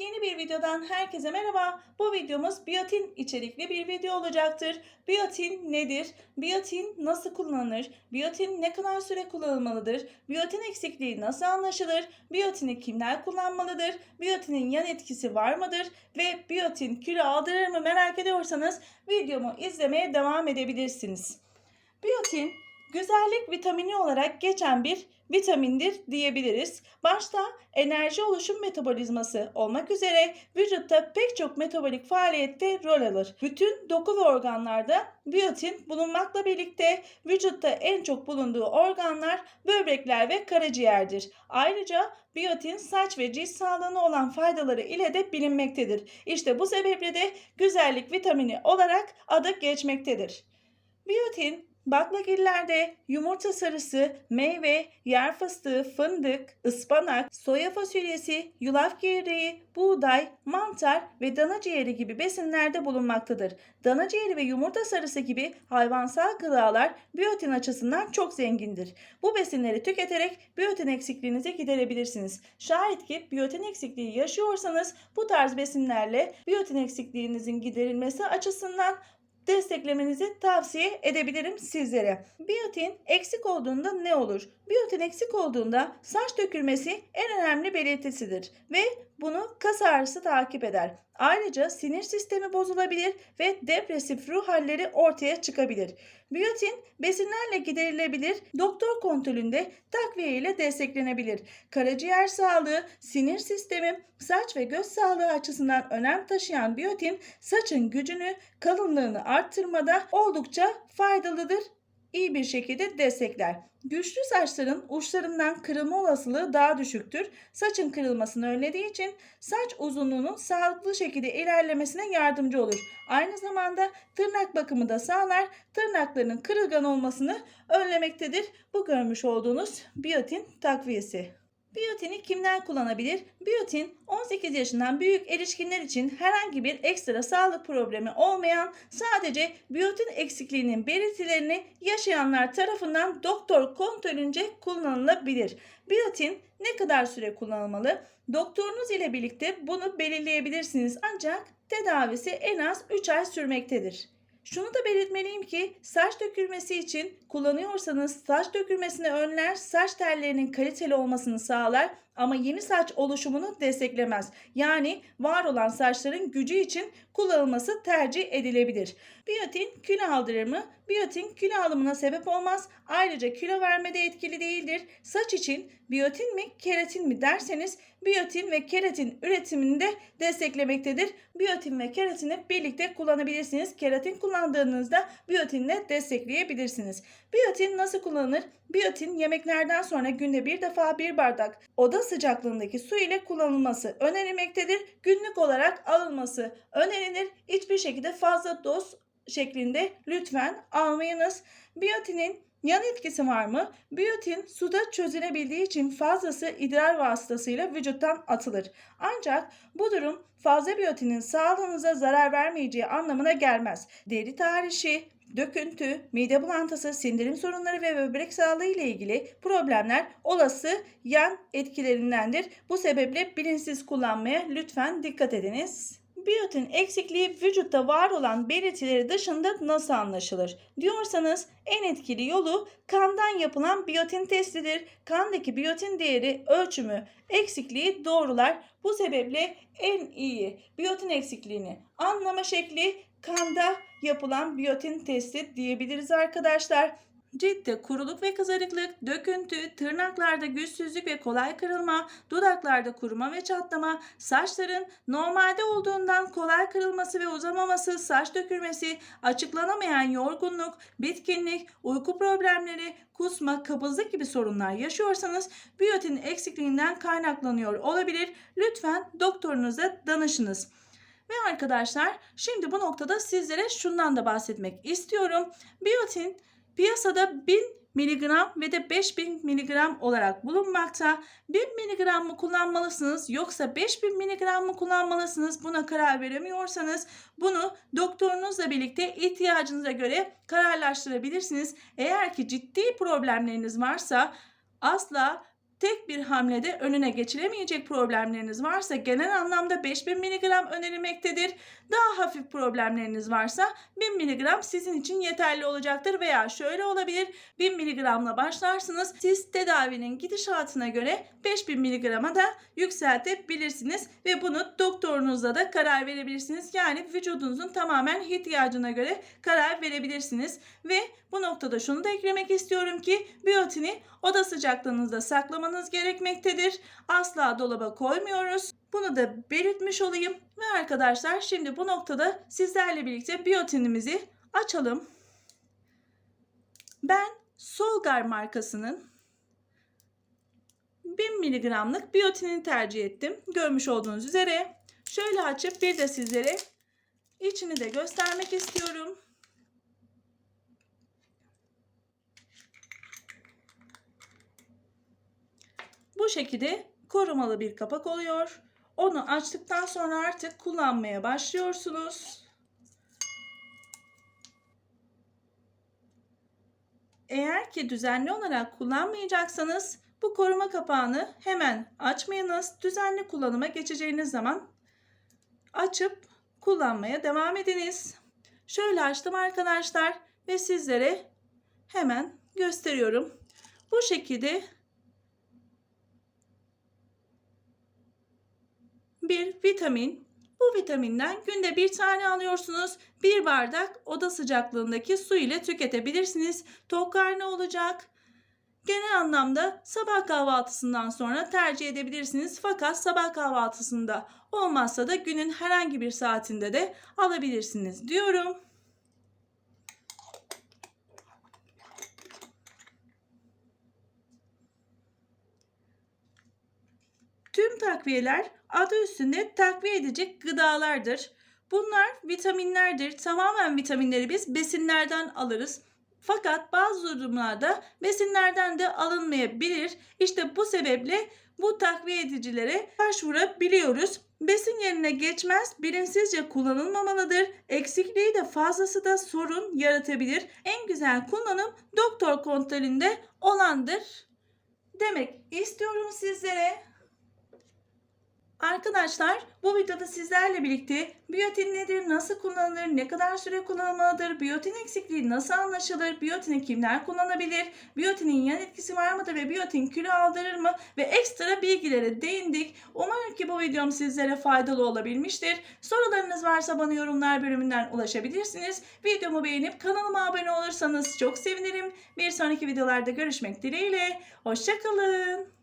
Yeni bir videodan herkese merhaba. Bu videomuz biyotin içerikli bir video olacaktır. Biyotin nedir? Biyotin nasıl kullanılır? Biyotin ne kadar süre kullanılmalıdır? Biyotin eksikliği nasıl anlaşılır? Biyotini kimler kullanmalıdır? Biyotinin yan etkisi var mıdır? Ve biyotin kilo aldırır mı merak ediyorsanız videomu izlemeye devam edebilirsiniz. Biyotin güzellik vitamini olarak geçen bir vitamindir diyebiliriz. Başta enerji oluşum metabolizması olmak üzere vücutta pek çok metabolik faaliyette rol alır. Bütün doku ve organlarda biyotin bulunmakla birlikte vücutta en çok bulunduğu organlar böbrekler ve karaciğerdir. Ayrıca biyotin saç ve cilt sağlığına olan faydaları ile de bilinmektedir. İşte bu sebeple de güzellik vitamini olarak adı geçmektedir. Biyotin baklagillerde yumurta sarısı, meyve, yer fıstığı, fındık, ıspanak, soya fasulyesi, yulaf gevreği, buğday, mantar ve dana ciğeri gibi besinlerde bulunmaktadır. Dana ciğeri ve yumurta sarısı gibi hayvansal gıdalar biyotin açısından çok zengindir. Bu besinleri tüketerek biyotin eksikliğinizi giderebilirsiniz. Şayet ki biyotin eksikliği yaşıyorsanız bu tarz besinlerle biyotin eksikliğinizin giderilmesi açısından desteklemenizi tavsiye edebilirim sizlere. Biyotin eksik olduğunda ne olur? Biyotin eksik olduğunda saç dökülmesi en önemli belirtisidir ve bunu kas ağrısı takip eder. Ayrıca sinir sistemi bozulabilir ve depresif ruh halleri ortaya çıkabilir. Biyotin besinlerle giderilebilir, doktor kontrolünde takviye ile desteklenebilir. Karaciğer sağlığı, sinir sistemi, saç ve göz sağlığı açısından önem taşıyan biyotin saçın gücünü, kalınlığını arttırmada oldukça faydalıdır iyi bir şekilde destekler. Güçlü saçların uçlarından kırılma olasılığı daha düşüktür. Saçın kırılmasını önlediği için saç uzunluğunun sağlıklı şekilde ilerlemesine yardımcı olur. Aynı zamanda tırnak bakımı da sağlar. Tırnakların kırılgan olmasını önlemektedir. Bu görmüş olduğunuz biyotin takviyesi. Biyotini kimler kullanabilir? Biyotin 18 yaşından büyük erişkinler için herhangi bir ekstra sağlık problemi olmayan sadece biyotin eksikliğinin belirtilerini yaşayanlar tarafından doktor kontrolünce kullanılabilir. Biyotin ne kadar süre kullanılmalı? Doktorunuz ile birlikte bunu belirleyebilirsiniz ancak tedavisi en az 3 ay sürmektedir. Şunu da belirtmeliyim ki saç dökülmesi için kullanıyorsanız saç dökülmesini önler, saç tellerinin kaliteli olmasını sağlar ama yeni saç oluşumunu desteklemez. Yani var olan saçların gücü için kullanılması tercih edilebilir. Biyotin kilo aldırır mı? Biyotin kilo alımına sebep olmaz. Ayrıca kilo vermede etkili değildir. Saç için biyotin mi keratin mi derseniz biyotin ve keratin üretimini de desteklemektedir. Biyotin ve keratini birlikte kullanabilirsiniz. Keratin kullandığınızda biyotinle destekleyebilirsiniz. Biyotin nasıl kullanılır? Biyotin yemeklerden sonra günde bir defa bir bardak oda sıcaklığındaki su ile kullanılması önerilmektedir. Günlük olarak alınması önerilir. Hiçbir şekilde fazla doz şeklinde lütfen almayınız. Biyotinin yan etkisi var mı? Biyotin suda çözülebildiği için fazlası idrar vasıtasıyla vücuttan atılır. Ancak bu durum fazla biyotinin sağlığınıza zarar vermeyeceği anlamına gelmez. Deri tahrişi, döküntü, mide bulantısı, sindirim sorunları ve böbrek sağlığı ile ilgili problemler olası yan etkilerindendir. Bu sebeple bilinçsiz kullanmaya lütfen dikkat ediniz. Biyotin eksikliği vücutta var olan belirtileri dışında nasıl anlaşılır? Diyorsanız en etkili yolu kandan yapılan biyotin testidir. Kandaki biyotin değeri ölçümü eksikliği doğrular. Bu sebeple en iyi biyotin eksikliğini anlama şekli kanda yapılan biyotin testi diyebiliriz arkadaşlar. Ciltte kuruluk ve kızarıklık, döküntü, tırnaklarda güçsüzlük ve kolay kırılma, dudaklarda kuruma ve çatlama, saçların normalde olduğundan kolay kırılması ve uzamaması, saç dökülmesi, açıklanamayan yorgunluk, bitkinlik, uyku problemleri, kusma, kabızlık gibi sorunlar yaşıyorsanız biyotin eksikliğinden kaynaklanıyor olabilir. Lütfen doktorunuza danışınız. Ve arkadaşlar şimdi bu noktada sizlere şundan da bahsetmek istiyorum. Biyotin piyasada 1000 miligram ve de 5000 miligram olarak bulunmakta. 1000 miligram mı kullanmalısınız yoksa 5000 miligram mı kullanmalısınız buna karar veremiyorsanız bunu doktorunuzla birlikte ihtiyacınıza göre kararlaştırabilirsiniz. Eğer ki ciddi problemleriniz varsa asla tek bir hamlede önüne geçilemeyecek problemleriniz varsa genel anlamda 5000 mg önerilmektedir. Daha hafif problemleriniz varsa 1000 mg sizin için yeterli olacaktır veya şöyle olabilir 1000 mg başlarsınız. Siz tedavinin gidişatına göre 5000 mg'a da yükseltebilirsiniz ve bunu doktorunuzla da karar verebilirsiniz. Yani vücudunuzun tamamen ihtiyacına göre karar verebilirsiniz ve bu noktada şunu da eklemek istiyorum ki biyotini oda sıcaklığınızda saklamanız gerekmektedir. Asla dolaba koymuyoruz. Bunu da belirtmiş olayım. Ve arkadaşlar şimdi bu noktada sizlerle birlikte biyotinimizi açalım. Ben Solgar markasının 1000 miligramlık biyotinini tercih ettim. Görmüş olduğunuz üzere. Şöyle açıp bir de sizlere içini de göstermek istiyorum. Bu şekilde korumalı bir kapak oluyor. Onu açtıktan sonra artık kullanmaya başlıyorsunuz. Eğer ki düzenli olarak kullanmayacaksanız bu koruma kapağını hemen açmayınız. Düzenli kullanıma geçeceğiniz zaman açıp kullanmaya devam ediniz. Şöyle açtım arkadaşlar ve sizlere hemen gösteriyorum. Bu şekilde bir vitamin. Bu vitaminden günde bir tane alıyorsunuz. Bir bardak oda sıcaklığındaki su ile tüketebilirsiniz. Tok karnı olacak. Genel anlamda sabah kahvaltısından sonra tercih edebilirsiniz. Fakat sabah kahvaltısında olmazsa da günün herhangi bir saatinde de alabilirsiniz diyorum. Takviyeler adı üstünde takviye edecek gıdalardır. Bunlar vitaminlerdir. Tamamen vitaminleri biz besinlerden alırız. Fakat bazı durumlarda besinlerden de alınmayabilir. İşte bu sebeple bu takviye edicilere başvurabiliyoruz. Besin yerine geçmez, bilinçsizce kullanılmamalıdır. Eksikliği de fazlası da sorun yaratabilir. En güzel kullanım doktor kontrolünde olandır. Demek istiyorum sizlere. Arkadaşlar bu videoda sizlerle birlikte biyotin nedir, nasıl kullanılır, ne kadar süre kullanılmalıdır, biyotin eksikliği nasıl anlaşılır, biyotini kimler kullanabilir, biyotinin yan etkisi var mıdır ve biyotin kilo aldırır mı ve ekstra bilgilere değindik. Umarım ki bu videom sizlere faydalı olabilmiştir. Sorularınız varsa bana yorumlar bölümünden ulaşabilirsiniz. Videomu beğenip kanalıma abone olursanız çok sevinirim. Bir sonraki videolarda görüşmek dileğiyle. Hoşçakalın.